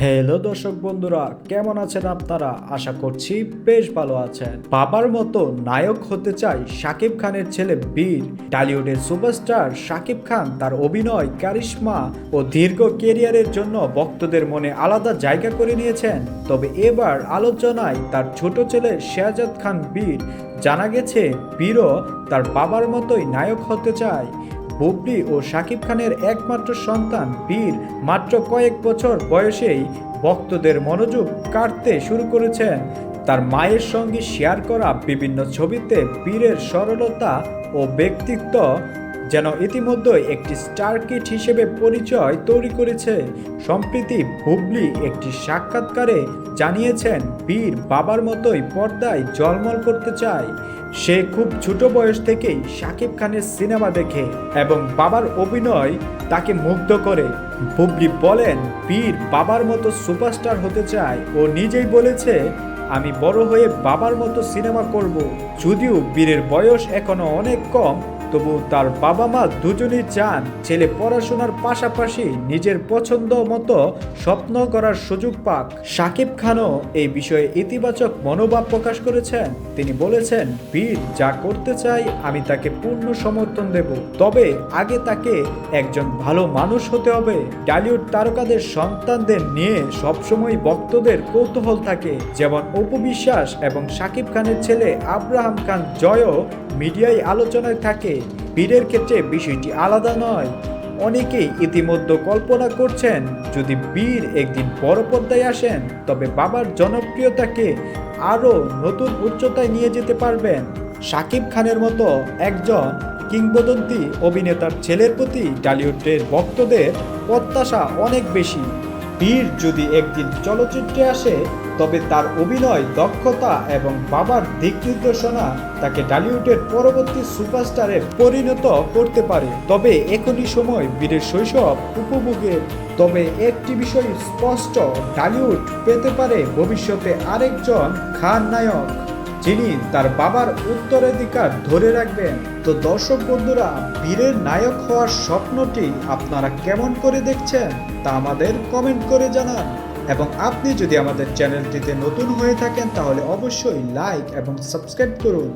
Hello দর্শক বন্ধুরা, কেমন আছেন আপনারা? আশা করছি বেশ ভালো আছেন। বাবার মতো নায়ক হতে চায় শাকিব খানের ছেলে বীর। টলিউডের সুপারস্টার শাকিব খান তার অভিনয় কারিশমা ও দীর্ঘ কেরিয়ারের জন্য ভক্তদের মনে আলাদা জায়গা করে নিয়েছেন। তবে এবার আলোচনায় তার ছোট ছেলে শেহজাদ খান বীর। জানা গেছে, বীরও তার বাবার মতোই নায়ক হতে চায়। বুবলি ও শাকিব খানের একমাত্র সন্তান বীর মাত্র কয়েক বছর বয়সেই ভক্তদের মনোযোগ কাটতে শুরু করেছেন। তার মায়ের সঙ্গে শেয়ার করা বিভিন্ন ছবিতে বীরের সরলতা ও ব্যক্তিত্ব যেন ইতিমধ্যে একটি স্টার কিট হিসেবে পরিচয় তৈরি করেছে। সম্প্রতি হুবলি একটি সাক্ষাৎকারে জানিয়েছেন, বীর বাবার মতোই পর্দায় জলমল করতে চায়। সে খুব ছোট বয়স থেকেই শাকিব খানের সিনেমা দেখে এবং বাবার অভিনয় তাকে মুগ্ধ করে। বুবলি বলেন, বীর বাবার মতো সুপারস্টার হতে চায়। ও নিজেই বলেছে, আমি বড় হয়ে বাবার মতো সিনেমা করব। যদিও বীরের বয়স এখনও অনেক কম তবু তার বাবা মা দুজনেই চান ছেলে পড়াশোনার পাশাপাশি নিজের পছন্দ মতো স্বপ্ন করার সুযোগ পাক। সাকিব খানও এই বিষয়ে ইতিবাচক মনোভাব প্রকাশ করেছেন। তিনি বলেছেন, বীর যা করতে চাই, আমি তাকে পূর্ণ সমর্থন দেব। তবে আগে তাকে একজন ভালো মানুষ হতে হবে। ডালিউড তারকাদের সন্তানদের নিয়ে সবসময় ভক্তদের কৌতূহল থাকে। যেমন অপু বিশ্বাস এবং সাকিব খানের ছেলে আব্রাহাম খান জয়ও মিডিয়ায় আলোচনায় থাকে বীরের ক্ষেত্রে বিষয়টি আলাদা নয়। অনেকেই ইতিমধ্যে কল্পনা করছেন, যদি বীর একদিন বড় পর্দায় আসেন, তবে বাবার জনপ্রিয়তাকে আরও নতুন উচ্চতায় নিয়ে যেতে পারবেন। শাকিব খানের মতো একজন কিংবদন্তি অভিনেতার ছেলের প্রতি টলিউডের ভক্তদের প্রত্যাশা অনেক বেশি। বীর যদি একদিন চলচ্চিত্রে আসে তবে তার অভিনয়, দক্ষতা এবং বাবার দিক নির্দেশনা তাকে টলিউডের পরবর্তী সুপারস্টারে পরিণত করতে পারে। তবে এখনই সময় বীরের শৈশব উপভোগের তবে একটি বিষয় স্পষ্ট টলিউড পেতে পারে ভবিষ্যতে আরেকজন খান নায়ক, যিনি তার বাবার উত্তরাধিকার ধরে রাখবেন। তো দর্শক বন্ধুরা, বীরের নায়ক হওয়ার স্বপ্নটি আপনারা কেমন করে দেখছেন তা আমাদের কমেন্ট করে জানান। এবং আপনি যদি আমাদের চ্যানেলটিতে নতুন হয়ে থাকেন তাহলে অবশ্যই লাইক এবং সাবস্ক্রাইব করুন।